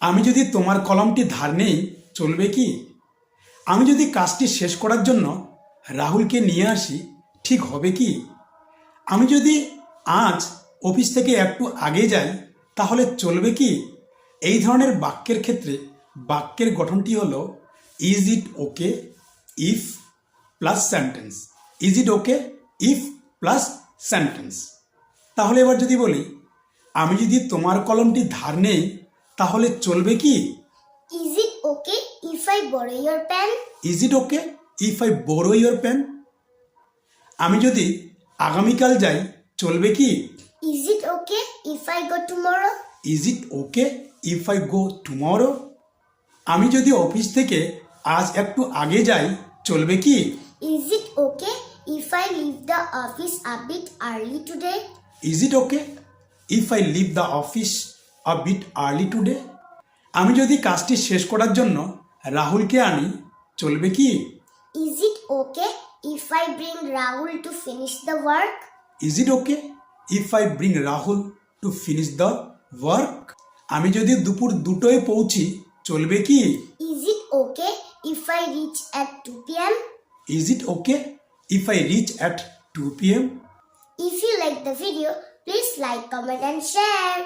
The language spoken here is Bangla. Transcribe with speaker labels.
Speaker 1: আমি যদি তোমার কলমটি ধার নেই, চলবে কি? আমি যদি কাজটি শেষ করার জন্য রাহুলকে নিয়ে আসি, ঠিক হবে কি? আমি যদি আজ অফিস থেকে একটু আগে যাই, তাহলে চলবে কি? এই ধরনের বাক্যের ক্ষেত্রে বাক্যের গঠনটি হল is it okay if plus sentence is it okay if plus sentence তাহলে এবার যদি বলি, আমি যদি তোমার কলমটি ধার নেই তাহলে চলবে কি
Speaker 2: Is it okay if I borrow your pen?
Speaker 1: Is it okay if I borrow your pen আমি যদি আগামীকাল যাই চলবে কি
Speaker 2: Is it okay if I go tomorrow?
Speaker 1: Is it okay if I go tomorrow আমি যদি অফিস থেকে আজ একটু আগে যাই চলবে কি
Speaker 2: Is it okay if I leave the office a bit early today?
Speaker 1: Is it okay if I leave the office a bit early today আমি যদি কাজটি শেষ করার জন্য রাহুলকে আনি চলবে কি?
Speaker 2: Is it okay if I bring Rahul to finish the work
Speaker 1: is it okay if I bring Rahul to finish the work আমি যদি দুপুর দুটোয় পৌঁছি চলবে কি?
Speaker 2: Is it okay if I reach at two P M
Speaker 1: is it okay if I reach at two PM
Speaker 2: if you like the video please like comment and share